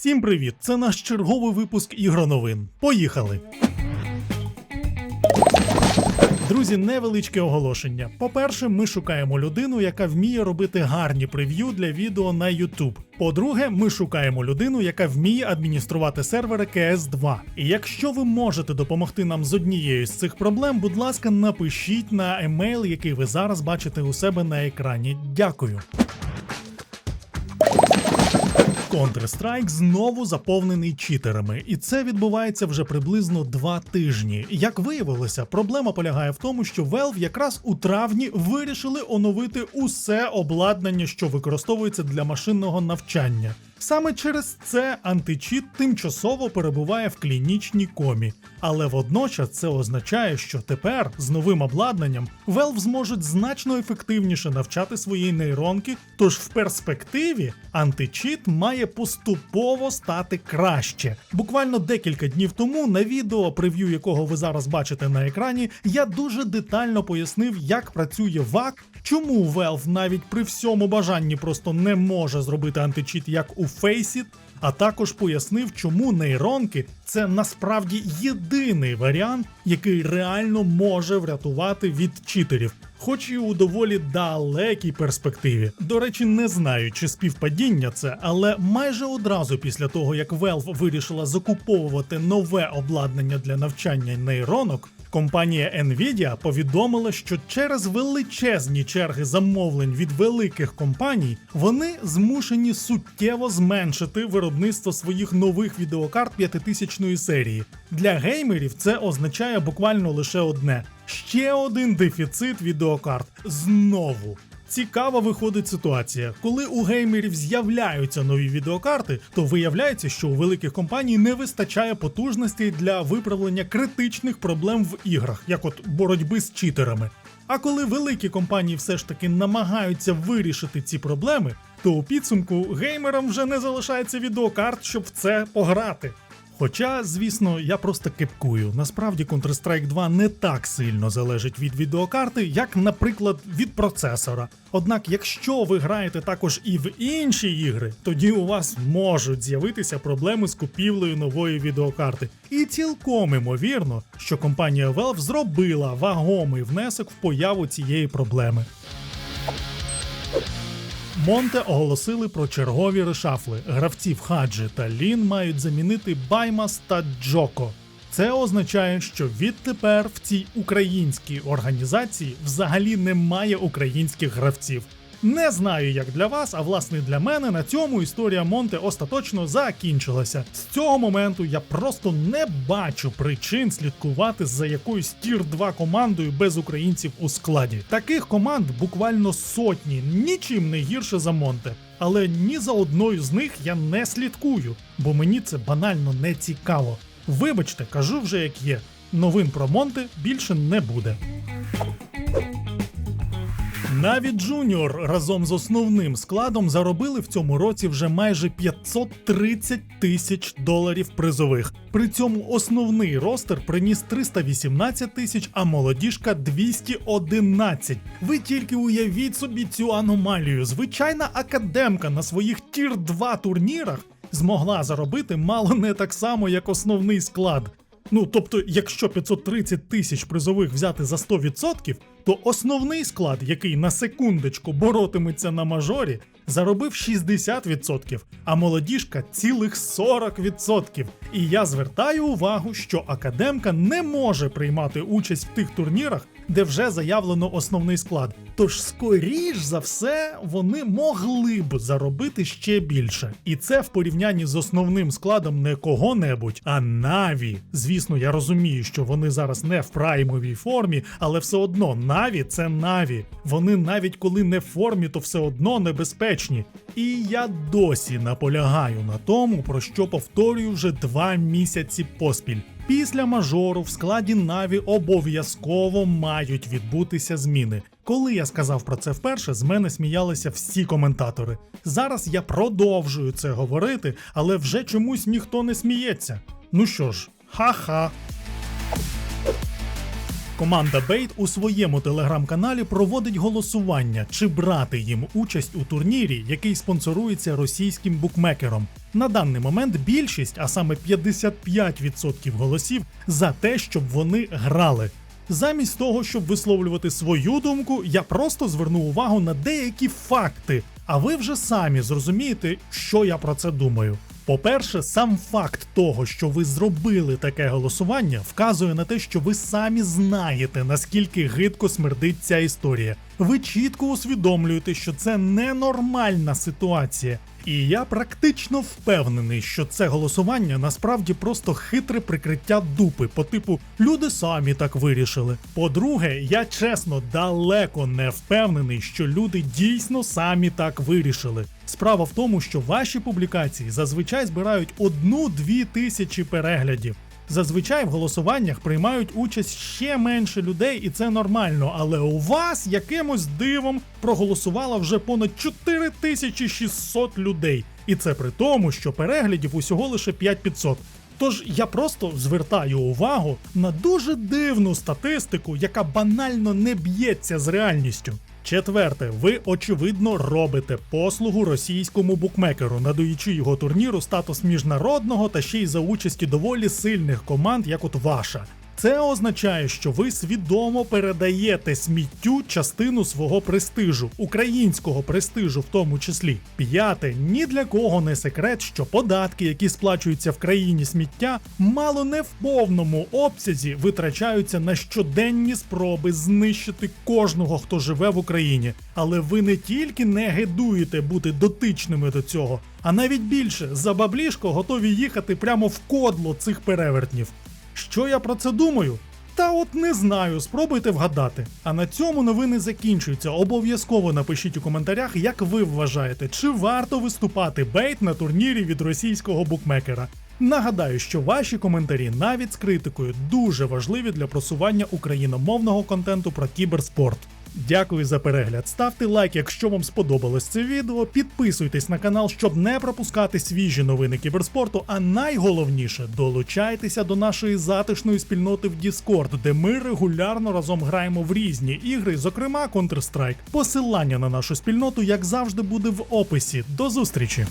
Всім привіт! Це наш черговий випуск ігроновин. Поїхали! Друзі, невеличке оголошення. По-перше, ми шукаємо людину, яка вміє робити гарні прев'ю для відео на YouTube. По-друге, ми шукаємо людину, яка вміє адмініструвати сервери cs 2 І якщо ви можете допомогти нам з однією з цих проблем, будь ласка, напишіть на емейл, який ви зараз бачите у себе на екрані. Дякую. Counter-Strike знову заповнений читерами, і це відбувається вже приблизно два тижні. Як виявилося, проблема полягає в тому, що Valve якраз у травні вирішили оновити усе обладнання, що використовується для машинного навчання. Саме через це античіт тимчасово перебуває в клінічній комі, але водночас це означає, що тепер з новим обладнанням Valve зможуть значно ефективніше навчати свої нейронки, тож в перспективі античіт має поступово стати краще. Буквально декілька днів тому на відео, прев'ю якого ви зараз бачите на екрані, я дуже детально пояснив, як працює ВАК, чому Valve навіть при всьому бажанні просто не може зробити античіт як у Faceit, а також пояснив, чому нейронки це насправді єдиний варіант, який реально може врятувати від читерів. Хоч і у доволі далекій перспективі. До речі, не знаю, чи співпадіння це, але майже одразу після того, як Valve вирішила закуповувати нове обладнання для навчання нейронок, компанія Nvidia повідомила, що через величезні черги замовлень від великих компаній вони змушені суттєво зменшити виробництво своїх нових відеокарт 5000 серії. Для геймерів це означає буквально лише одне: ще один дефіцит відеокарт знову. Цікава виходить ситуація. Коли у геймерів з'являються нові відеокарти, то виявляється, що у великих компаній не вистачає потужностей для виправлення критичних проблем в іграх, як от боротьби з читерами. А коли великі компанії все ж таки намагаються вирішити ці проблеми, то у підсумку геймерам вже не залишається відеокарт, щоб в це пограти. Хоча, звісно, я просто кепкую. Насправді Counter-Strike 2 не так сильно залежить від відеокарти, як, наприклад, від процесора. Однак, якщо ви граєте також і в інші ігри, тоді у вас можуть з'явитися проблеми з купівлею нової відеокарти. І цілком імовірно, що компанія Valve зробила вагомий внесок в появу цієї проблеми. Монте оголосили про чергові решафли. Гравців Хаджі та Лін мають замінити Баймас та Джоко. Це означає, що відтепер в цій українській організації взагалі немає українських гравців. Не знаю, як для вас, а власне для мене на цьому історія Монте остаточно закінчилася. З цього моменту я просто не бачу причин слідкувати за якоюсь тір 2 командою без українців у складі. Таких команд буквально сотні, нічим не гірше за Монте. Але ні за одною з них я не слідкую, бо мені це банально не цікаво. Вибачте, кажу вже як є. Новин про Монте більше не буде. Навіть Джуніор разом з основним складом заробили в цьому році вже майже 530 тисяч доларів призових. При цьому основний ростер приніс 318 тисяч, а молодіжка 211. Ви тільки уявіть собі цю аномалію. Звичайна академка на своїх тір 2 турнірах змогла заробити мало не так само, як основний склад. Ну, тобто, якщо 530 тисяч призових взяти за 100%, то основний склад, який на секундочку боротиметься на мажорі, заробив 60%, а молодіжка цілих 40%. І я звертаю увагу, що академка не може приймати участь в тих турнірах, де вже заявлено основний склад. Тож, скоріш за все, вони могли б заробити ще більше. І це в порівнянні з основним складом не кого-небудь, а Наві. Звісно, я розумію, що вони зараз не в праймовій формі, але все одно Наві це Наві. Вони навіть коли не в формі, то все одно небезпечні. І я досі наполягаю на тому, про що повторюю вже два місяці поспіль. Після мажору в складі Наві обов'язково мають відбутися зміни. Коли я сказав про це вперше, з мене сміялися всі коментатори. Зараз я продовжую це говорити, але вже чомусь ніхто не сміється. Ну що ж, ха-ха. Команда Бейт у своєму телеграм-каналі проводить голосування, чи брати їм участь у турнірі, який спонсорується російським букмекером. На даний момент більшість, а саме 55% голосів, за те, щоб вони грали. Замість того, щоб висловлювати свою думку, я просто зверну увагу на деякі факти, а ви вже самі зрозумієте, що я про це думаю. По-перше, сам факт того, що ви зробили таке голосування, вказує на те, що ви самі знаєте, наскільки гидко смердить ця історія. Ви чітко усвідомлюєте, що це ненормальна ситуація. І я практично впевнений, що це голосування насправді просто хитре прикриття дупи, по типу люди самі так вирішили. По-друге, я чесно далеко не впевнений, що люди дійсно самі так вирішили. Справа в тому, що ваші публікації зазвичай збирають одну-дві тисячі переглядів. Зазвичай в голосуваннях приймають участь ще менше людей, і це нормально. Але у вас якимось дивом проголосувало вже понад 4600 людей. І це при тому, що переглядів усього лише 5500. Тож я просто звертаю увагу на дуже дивну статистику, яка банально не б'ється з реальністю. Четверте, ви очевидно робите послугу російському букмекеру, надаючи його турніру статус міжнародного та ще й за участі доволі сильних команд, як от ваша. Це означає, що ви свідомо передаєте сміттю частину свого престижу, українського престижу в тому числі. П'яте, ні для кого не секрет, що податки, які сплачуються в країні сміття, мало не в повному обсязі витрачаються на щоденні спроби знищити кожного, хто живе в Україні. Але ви не тільки не гидуєте бути дотичними до цього, а навіть більше за баблішко готові їхати прямо в кодло цих перевертнів. Що я про це думаю? Та от не знаю, спробуйте вгадати. А на цьому новини закінчуються. Обов'язково напишіть у коментарях, як ви вважаєте, чи варто виступати бейт на турнірі від російського букмекера. Нагадаю, що ваші коментарі навіть з критикою дуже важливі для просування україномовного контенту про кіберспорт. Дякую за перегляд. Ставте лайк, якщо вам сподобалось це відео. Підписуйтесь на канал, щоб не пропускати свіжі новини кіберспорту. А найголовніше долучайтеся до нашої затишної спільноти в Discord, де ми регулярно разом граємо в різні ігри, зокрема Counter-Strike. Посилання на нашу спільноту, як завжди, буде в описі. До зустрічі!